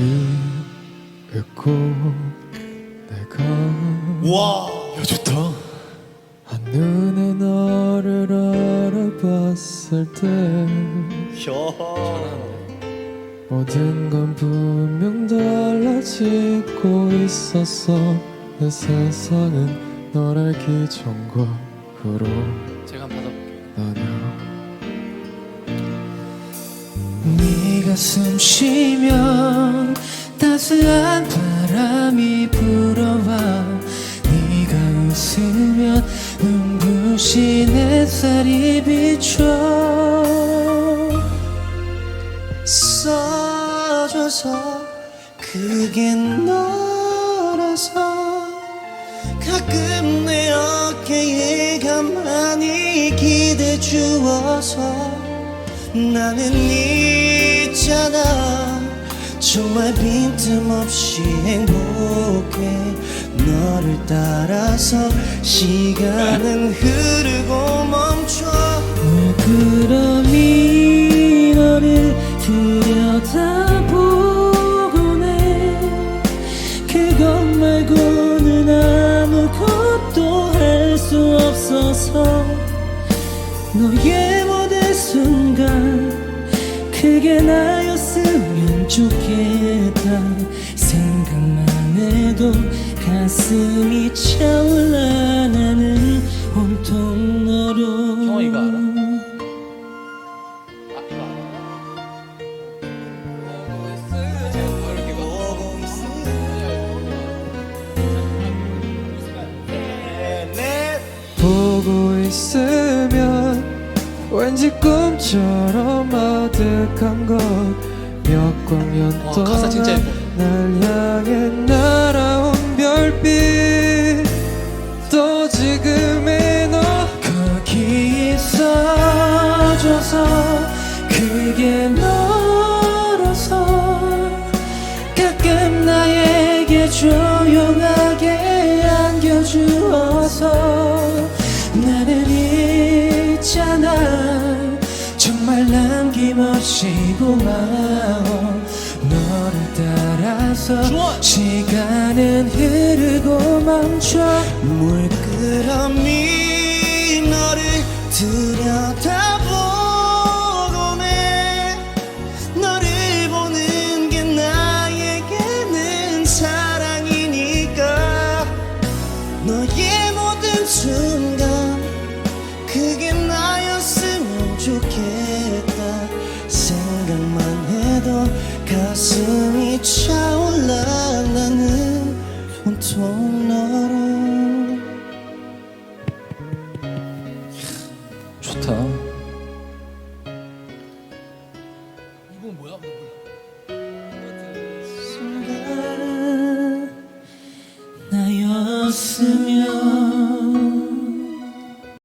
있고 내가 와, 야 좋다. 한눈에 너를 알아봤을 때 야. 모든 건 분명 달라지고 있었어 내 세상은 널 알기 전과 후로 제가 한번 받아볼게요. 나뉘어 숨 쉬면 따스한 바람이 불어와 네가 웃으면 눈부신 햇살이 비춰 써줘서 그게 너라서 가끔 내 어깨에 가만히 기대 주어서 나는 있잖아. 정말 빈틈없이 행복해. 너를 따라서 시간은 흐르고 멈춰. 왜 그러니 너를 들여다보곤 해. 그것 말고는 아무것도 할 수 없어서 너의 모든 순간 그게 나였으면 좋겠다 생각만 해도 가슴이 차올라 나는 온통 너로 형아, 이거 알아? 아 이거 알아? 보고 있으면 왠지 꿈처럼 아득한 것. 몇 광년 와, 가사 진짜 예뻐. 날 향해 날아온 별빛. 또 지금의 너. 거기 있어줘서 그게 너라서 가끔 나에게 조용하게 안겨주어서 없이 고마워 너를 따라서 시간은 흐르고 멈춰 물끄러미 너를 들여다보곤 해 너를 보는 게 나에게는 사랑이니까 너의 모든 순 가슴이 차올라 나는 온통 너로 좋다. 이건 뭐야? 순간 나였으면